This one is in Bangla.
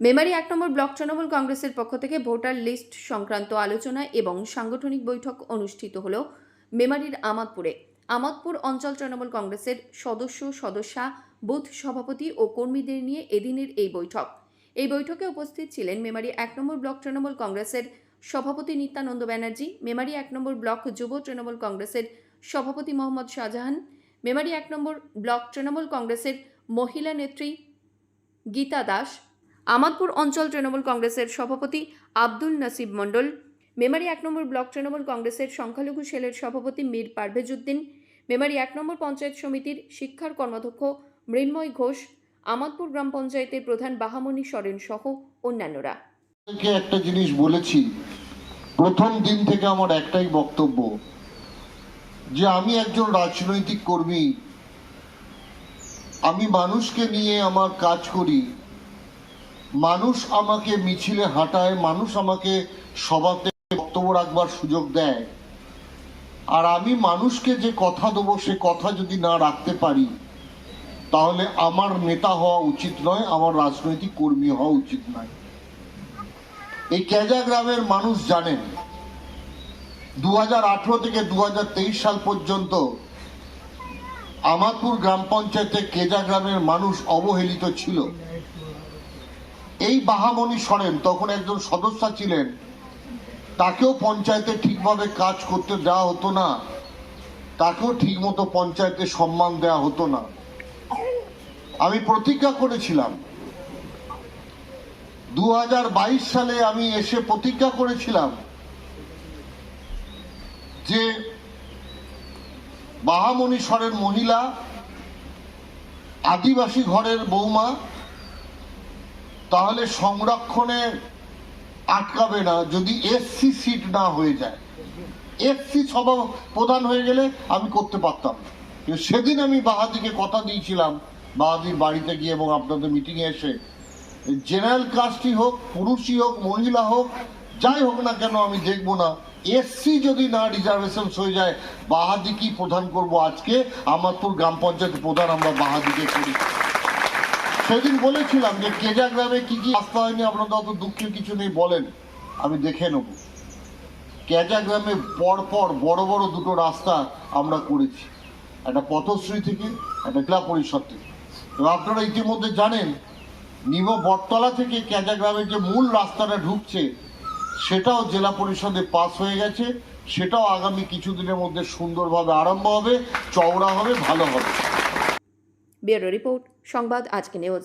মেমারি এক নম্বর ব্লক তৃণমূল কংগ্রেসের পক্ষ থেকে ভোটার লিস্ট সংক্রান্ত আলোচনা এবং সাংগঠনিক বৈঠক অনুষ্ঠিত হল মেমারির আমাদপুরে। আমাদপুর অঞ্চল তৃণমূল কংগ্রেসের সদস্য, সদস্যা, বুথ সভাপতি ও কর্মীদের নিয়ে এদিনের এই বৈঠক। এই বৈঠকে উপস্থিত ছিলেন মেমারি এক নম্বর ব্লক তৃণমূল কংগ্রেসের সভাপতি নিত্যানন্দ ব্যানার্জি, মেমারি এক নম্বর ব্লক যুব তৃণমূল কংগ্রেসের সভাপতি মোহাম্মদ শাহজাহান, মেমারি এক নম্বর ব্লক তৃণমূল কংগ্রেসের মহিলা নেত্রী গীতা দাস আমাদপুর অঞ্চল তৃণমূল কংগ্রেসের সভাপতি আব্দুল নাসিব মণ্ডল, মেমারি এক নম্বর ব্লক তৃণমূল কংগ্রেসের সংখ্যালঘু সেলের সভাপতি মীর পারভেজ উদ্দিন মেমারি এক নম্বর পঞ্চায়েত সমিতির শিক্ষার কর্মাধ্যক্ষ মৃন্ময় ঘোষ, আমাদপুর গ্রাম পঞ্চায়েতের প্রধান বাহামণি সরেন সহ অন্যান্যরা। একটা জিনিস বলেছি, প্রথম দিন থেকে আমার একটাই বক্তব্য, যে আমি একজন রাজনৈতিক কর্মী, আমি মানুষকে নিয়ে আমার কাজ করি মানুষ আমাকে মিছিলে হাঁটায়, মানুষ আমাকে সভাতে বক্তব্য রাখবার সুযোগ দেয়। আর আমি মানুষকে যে কথা দেবো, সে কথা যদি না রাখতে পারি, তাহলে আমার নেতা হওয়া উচিত নয়, আমার রাজনৈতিক কর্মী হওয়া উচিত নয়। এই কেজা গ্রামের মানুষ জানেন দু হাজার আঠারো থেকে দু হাজার তেইশ সাল পর্যন্ত আমাদপুর গ্রাম পঞ্চায়েতে কেজা গ্রামের মানুষ অবহেলিত ছিল। এই বাহামণি সরেন, তখন একজন সদস্য ছিলেন। তাকেও পঞ্চায়েতে ঠিকভাবে কাজ করতে দেওয়া হতো না। তাকেও ঠিকমতো পঞ্চায়েতে সম্মান দেওয়া হতো না। আমি প্রতিজ্ঞা করেছিলাম। দু হাজার বাইশ সালে আমি এসে প্রতিজ্ঞা করেছিলাম যে বাহামণি স্বরের মহিলা আদিবাসী ঘরের বৌমা তাহলে সংরক্ষণে আটকাবে না যদি এসসি সিট না হয়ে যায়। এসসি সভা প্রধান হয়ে গেলে আমি করতে পারতাম। সেদিন আমি বাহাদিকে কথা দিয়েছিলাম, বাহাদির বাড়িতে গিয়ে এবং আপনাদের মিটিংয়ে এসে জেনারেল কাস্টই হোক, পুরুষই হোক, মহিলা হোক, যাই হোক না কেন আমি দেখব না। এসসি যদি না রিজার্ভেশন হয়ে যায় বাহাদি কি প্রধান করব আজকে। আমারপুর গ্রাম পঞ্চায়েত প্রধান আমরা বাহাদিকে করি। সেদিন বলেছিলাম যে কেজা গ্রামে কি কি রাস্তা হয়নি আপনাদের অত দুঃখের কিছু নেই, বলেন। আমি দেখে নেব। কেজা গ্রামে পর পর বড় বড় দুটো রাস্তা আমরা করেছি। একটা পথশ্রী থেকে, একটা ক্লাব পরিষদ থেকে। এবং আপনারা ইতিমধ্যে জানেন, নিম বটতলা থেকে ক্যাজা গ্রামের যে মূল রাস্তাটা ঢুকছে, সেটাও জেলা পরিষদে পাস হয়ে গেছে। সেটাও আগামী কিছুদিনের মধ্যে সুন্দরভাবে আরম্ভ হবে, চওড়া হবে, ভালো হবে। রিপোর্ট। সংবাদ আজকে নিউজ।